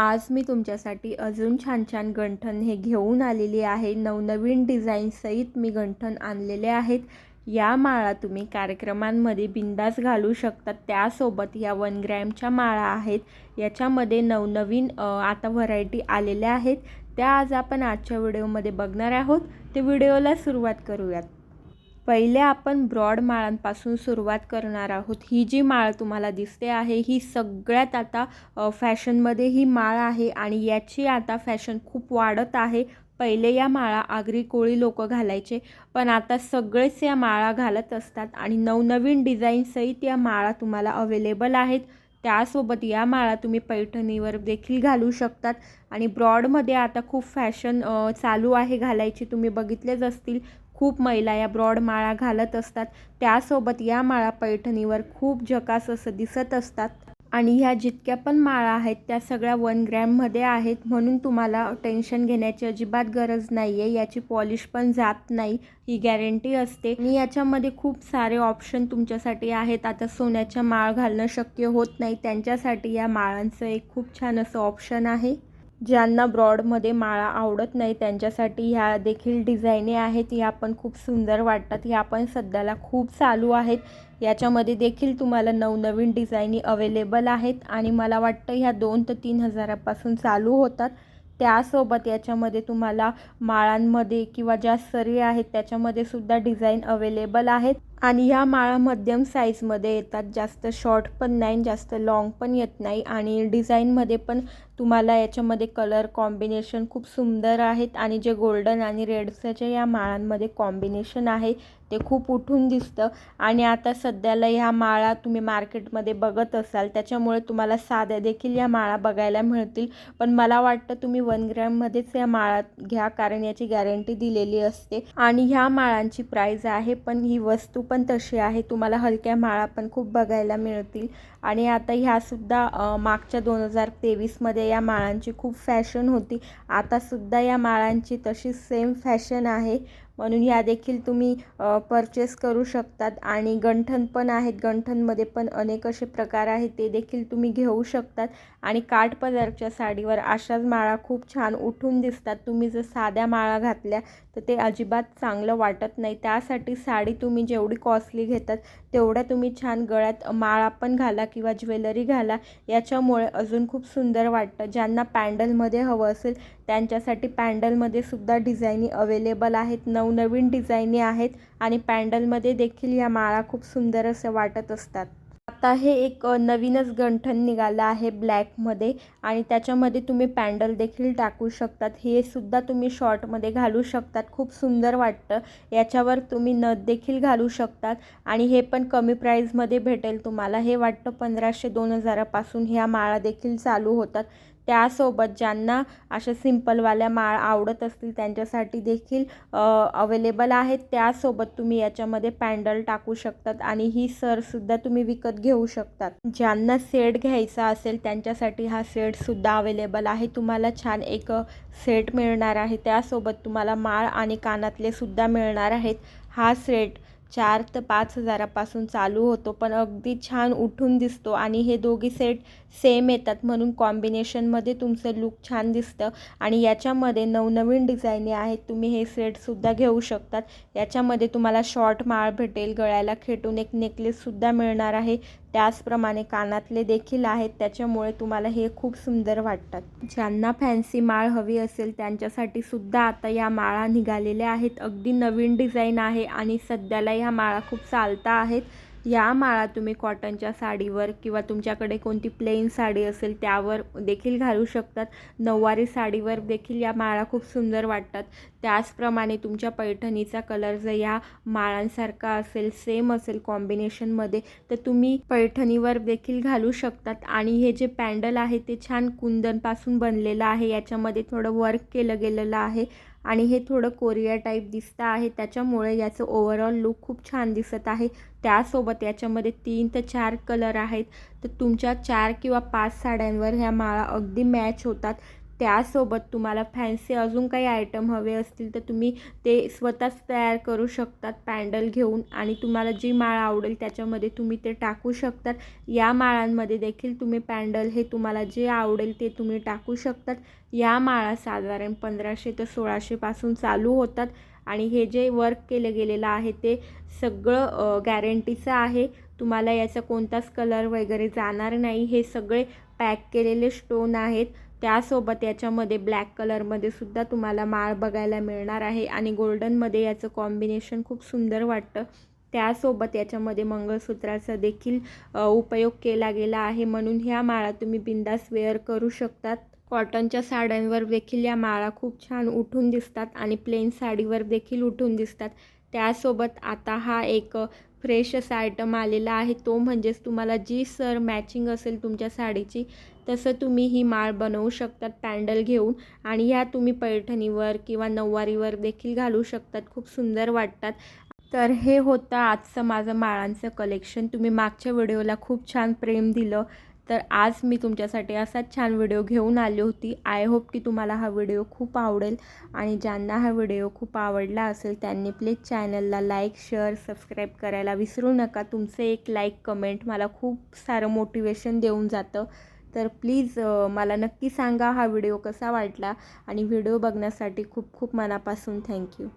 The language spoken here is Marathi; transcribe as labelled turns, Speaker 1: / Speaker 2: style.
Speaker 1: आज मी तुमच्यासाठी अजून छान छान गंठण हे घेऊन आलेली आहे. नवनवीन डिझाईनसहित मी गंठण आणलेले आहेत. या माळा तुम्ही कार्यक्रमांमध्ये बिंदास घालू शकता. त्यासोबत या वन ग्रॅमच्या माळा आहेत. याच्यामध्ये नवनवीन आता व्हरायटी आलेल्या आहेत. त्या आज आपण आजच्या व्हिडिओमध्ये बघणार आहोत. ते व्हिडिओला सुरुवात करूयात. पहिले आपण ब्रॉड माळांपासून सुरुवात करणार आहोत. ही जी माळ तुम्हाला दिसते आहे ही सगळ्यात आता फॅशनमध्ये ही माळ आहे आणि याची आता फॅशन खूप वाढत आहे. पहिले या माळा आगरी कोळी लोक घालायचे पण आता सगळेच या माळा घालत असतात आणि नवनवीन डिझाईनसहित या माळा तुम्हाला अवेलेबल आहेत. त्यासोबत या माळा तुम्ही पैठणीवर देखील घालू शकतात आणि ब्रॉडमध्ये आता खूप फॅशन चालू आहे घालायची. तुम्ही बघितलेच असतील खूप महिला या ब्रॉड माळा घालत असतात. त्यासोबत या माळा पैठणीवर खूप झकास असं दिसत असतात. आणि ह्या जितक्या पण माळा आहेत त्या सगळ्या वन ग्रॅममध्ये आहेत. म्हणून तुम्हाला टेन्शन घेण्याची अजिबात गरज नाही आहे याची पॉलिश पण जात नाही. ही गॅरंटी असते. आणि याच्यामध्ये खूप सारे ऑप्शन तुमच्यासाठी आहेत. आता सोन्याच्या माळ घालणं शक्य होत नाही. त्यांच्यासाठी या माळांचं एक खूप छान असं ऑप्शन आहे. ज्यांना ब्रॉडमध्ये माळा आवडत नाही त्यांच्यासाठी ह्या देखील डिझाईने आहेत. ह्या पण खूप सुंदर वाटतात. ह्या पण सध्याला खूप चालू आहेत. याच्यामध्ये देखील तुम्हाला नवनवीन डिझाईनी अवेलेबल आहेत आणि मला वाटतं ह्या दोन ते तीन हजारापासून चालू होतात. त्यासोबत याच्यामध्ये तुम्हाला माळांमध्ये किंवा ज्या सरी आहेत त्याच्यामध्ये सुद्धा डिझाईन अवेलेबल आहेत. आणि ह्या माळा मध्यम साईजमध्ये येतात. जास्त शॉर्ट पण नाही जास्त लाँग पण येत नाही. आणि डिझाईनमध्ये पण तुम्हाला याच्यामध्ये कलर कॉम्बिनेशन खूप सुंदर आहेत. आणि जे गोल्डन आणि रेडचं जे या माळांमध्ये कॉम्बिनेशन आहे ते खूप उठून दिसतं. आणि आता सध्याला ह्या माळा तुम्ही मार्केटमध्ये बघत असाल त्याच्यामुळे तुम्हाला साध्या देखील या माळा बघायला मिळतील. पण मला वाटतं तुम्ही वन ग्रॅममध्येच या माळा घ्या कारण याची गॅरंटी दिलेली असते. आणि ह्या माळांची प्राईज आहे पण ही वस्तू पण तशी आहे. तुम्हाला हलक्या माळा पण खूप बघायला मिळतील. आणि आता ह्यासुद्धा मागच्या दोन हजार तेवीसमध्ये या माळांची खूप फॅशन होती. आतासुद्धा या माळांची तशी सेम फॅशन आहे. म्हणून ह्या देखील तुम्ही परचेस करू शकतात. आणि गंठन पण आहेत. गंठनमध्ये पण अनेक असे प्रकार आहेत. ते देखील तुम्ही घेऊ शकतात. आणि काठपदरच्या साडीवर अशाच माळा खूप छान उठून दिसतात. तुम्ही जर साध्या माळा घातल्या तर ते अजिबात चांगलं वाटत नाही. त्यासाठी साडी तुम्ही जेवढी कॉस्टली घेतात तेवढ्या तुम्ही छान गळ्यात माळा पण घाला किंवा ज्वेलरी घाला. याच्यामुळे अजून खूप सुंदर वाटतं. ज्यांना पॅन्डलमध्ये हवं असेल त्यांच्यासाठी पॅन्डलमध्ये सुद्धा डिझाईनी अवेलेबल आहेत. नऊ नवनवीन डिझाईनी आहेत आणि पॅन्डलमध्ये देखील या माळा खूप सुंदर असं वाटत असतात. आता हे एक नवीनच गंठन निघालं आहे ब्लॅकमध्ये आणि त्याच्यामध्ये तुम्ही पॅन्डल देखील टाकू शकतात. हे सुद्धा तुम्ही शॉर्टमध्ये घालू शकतात. खूप सुंदर वाटतं. याच्यावर तुम्ही नथ देखील घालू शकतात आणि हे पण कमी प्राईजमध्ये भेटेल तुम्हाला. हे वाटतं पंधराशे दोन हजारापासून ह्या माळा देखील चालू होतात. त्यासोबत ज्यांना अशा सिम्पलवाल्या माळ आवडत असतील त्यांच्यासाठी देखील अवेलेबल आहेत. त्यासोबत तुम्ही याच्यामध्ये पॅन्डल टाकू शकतात आणि ही सरसुद्धा तुम्ही विकत घेऊ शकतात. ज्यांना सेट घ्यायचा असेल त्यांच्यासाठी हा सेटसुद्धा अवेलेबल आहे. तुम्हाला छान एक सेट मिळणार आहे. त्यासोबत तुम्हाला माळ आणि कानातले सुद्धा मिळणार आहेत. हा सेट चार ते पाच हजारापासून चालू होतो पण अगदी छान उठून दिसतो आणि हे दोघी सेट सेम येतात म्हणून कॉम्बिनेशनमध्ये तुमचं लुक छान दिसतं. आणि याच्यामध्ये नवनवीन डिझाईनी आहेत तुम्ही हे सेटसुद्धा घेऊ शकतात. याच्यामध्ये तुम्हाला शॉर्ट माळ भेटेल गळ्याला खेटून एक नेकलेससुद्धा मिळणार आहे. त्याचप्रमाणे कानातले देखील आहेत त्याच्यामुळे तुम्हाला हे खूप सुंदर वाटतात. ज्यांना फॅन्सी माळ हवी असेल त्यांच्यासाठी सुद्धा आता या माळा निघालेल्या आहेत. अगदी नवीन डिझाईन आहे आणि सध्याला ह्या माळा खूप चालता आहेत. या माळा तुम्ही कॉटनच्या साडीवर किंवा तुमच्याकडे कोणती प्लेन साडी असेल त्यावर देखील घालू शकतात. नऊवारी साडीवर देखील या माळा खूप सुंदर वाटतात. त्याचप्रमाणे तुमच्या पैठणीचा कलर जर या माळांसारखा असेल सेम असेल कॉम्बिनेशनमध्ये तर तुम्ही पैठणीवर देखील घालू शकतात. आणि हे जे पॅन्डल आहे ते छान कुंदनपासून बनलेलं आहे. याच्यामध्ये थोडं वर्क केलं गेलेलं आहे. आणि हे थोडं कोरिया टाईप दिसतं आहे. त्याच्यामुळे याचं ओव्हरऑल लुक खूप छान दिसत आहे. त्यासोबत याच्यामध्ये तीन ते चार कलर आहेत. तर तुमच्या चार किंवा पाच साड्यांवर ह्या माळा अगदी मॅच होतात. त्यासोबत तुम्हाला फॅन्सी अजून काही आयटम हवे असतील तर तुम्ही ते स्वतःच तयार करू शकतात पॅन्डल घेऊन. आणि तुम्हाला जी माळ आवडेल त्याच्यामध्ये तुम्ही ते टाकू शकतात. या माळांमध्ये देखील तुम्ही पॅन्डल हे तुम्हाला जे आवडेल ते तुम्ही टाकू शकतात. या माळा साधारण पंधराशे ते सोळाशेपासून चालू होतात. आणि हे जे वर्क केलं गेलेलं आहे ते सगळं गॅरंटीचं आहे. तुम्हाला याचा कोणताच कलर वगैरे जाणार नाही. हे सगळे पॅक केलेले स्टोन आहेत. त्यासोबत याच्यामध्ये ब्लॅक कलरमध्ये सुद्धा तुम्हाला माळ बघायला मिळणार आहे आणि गोल्डनमध्ये याचं कॉम्बिनेशन खूप सुंदर वाटतं. त्यासोबत याच्यामध्ये मंगळसूत्राचा देखील उपयोग केला गेला आहे. म्हणून ह्या माळा तुम्ही बिंदास वेअर करू शकतात. कॉटनच्या साड्यांवर देखील या माळा खूप छान उठून दिसतात आणि प्लेन साडीवर देखील उठून दिसतात. त्यासोबत आता हा एक फ्रेश असा आयटम आलेला आहे. तो म्हणजेच तुम्हाला जी सर मॅचिंग असेल तुमच्या साडीची तसं तुम्ही ही माळ बनवू शकतात पॅन्डल घेऊन. आणि ह्या तुम्ही पैठणीवर किंवा नऊवारीवर देखील घालू शकतात. खूप सुंदर वाटतात. तर हे होतं आजचं माझं माळांचं कलेक्शन तुम्ही मागच्या व्हिडिओला खूप छान प्रेम दिलं. तर आज मी तुमच्यासाठी असाच छान व्हिडिओ घेऊन आली होती. आय होप की तुम्हाला हा व्हिडिओ खूप आवडेल. आणि ज्यांना हा व्हिडिओ खूप आवडला असेल त्यांनी प्लीज चॅनलला लाईक शेअर सबस्क्राईब करायला विसरू नका. तुमचे एक लाईक कमेंट मला खूप सारं मोटिवेशन देऊन जातं. तर प्लीज मला नक्की सांगा हा व्हिडिओ कसा वाटला आणि व्हिडिओ बघण्यासाठी खूप खूप मनापासून थँक्यू.